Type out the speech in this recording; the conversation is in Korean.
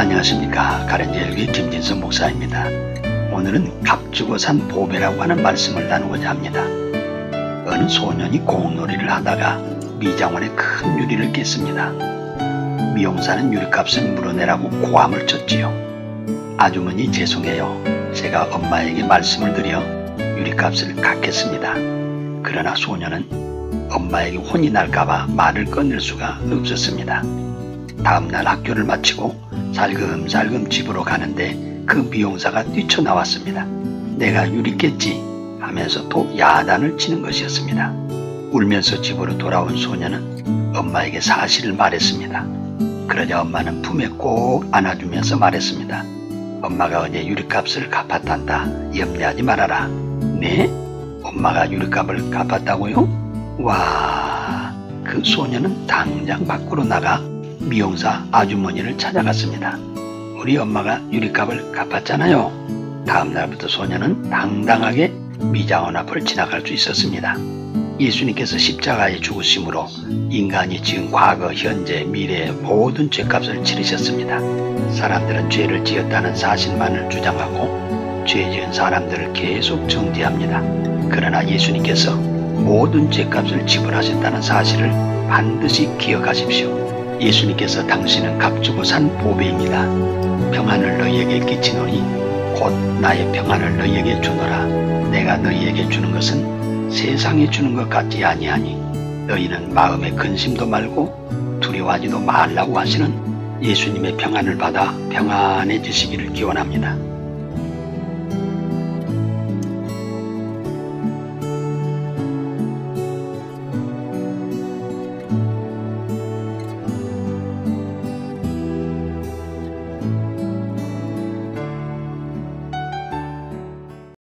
안녕하십니까 가렌제일교회 김진선 목사입니다. 오늘은 값주고 산 보배라고 하는 말씀을 나누고자 합니다. 어느 소년이 공놀이를 하다가 미장원에 큰 유리를 깼습니다. 미용사는 유리값을 물어내라고 고함을 쳤지요. 아주머니 죄송해요. 제가 엄마에게 말씀을 드려 유리값을 갚겠습니다. 그러나 소년은 엄마에게 혼이 날까봐 말을 꺼낼 수가 없었습니다. 다음날 학교를 마치고 살금살금 집으로 가는데 그 미용사가 뛰쳐나왔습니다. 내가 유리 깼지 하면서 또 야단을 치는 것이었습니다. 울면서 집으로 돌아온 소녀는 엄마에게 사실을 말했습니다. 그러자 엄마는 품에 꼭 안아주면서 말했습니다. 엄마가 어제 유리값을 갚았단다. 염려하지 말아라. 네? 엄마가 유리값을 갚았다고요? 와, 그 소녀는 당장 밖으로 나가 미용사 아주머니를 찾아갔습니다. 우리 엄마가 유리값을 갚았잖아요. 다음 날부터 소녀는 당당하게 미장원 앞을 지나갈 수 있었습니다. 예수님께서 십자가에 죽으심으로 인간이 지은 과거, 현재, 미래의 모든 죄값을 치르셨습니다. 사람들은 죄를 지었다는 사실만을 주장하고 죄 지은 사람들을 계속 정죄합니다. 그러나 예수님께서 모든 죄값을 지불하셨다는 사실을 반드시 기억하십시오. 예수님께서 당신은 값주고 산 보배입니다. 평안을 너희에게 끼치노니 곧 나의 평안을 너희에게 주노라. 내가 너희에게 주는 것은 세상에 주는 것 같지 아니하니 너희는 마음에 근심도 말고 두려워하지도 말라고 하시는 예수님의 평안을 받아 평안해지시기를 기원합니다.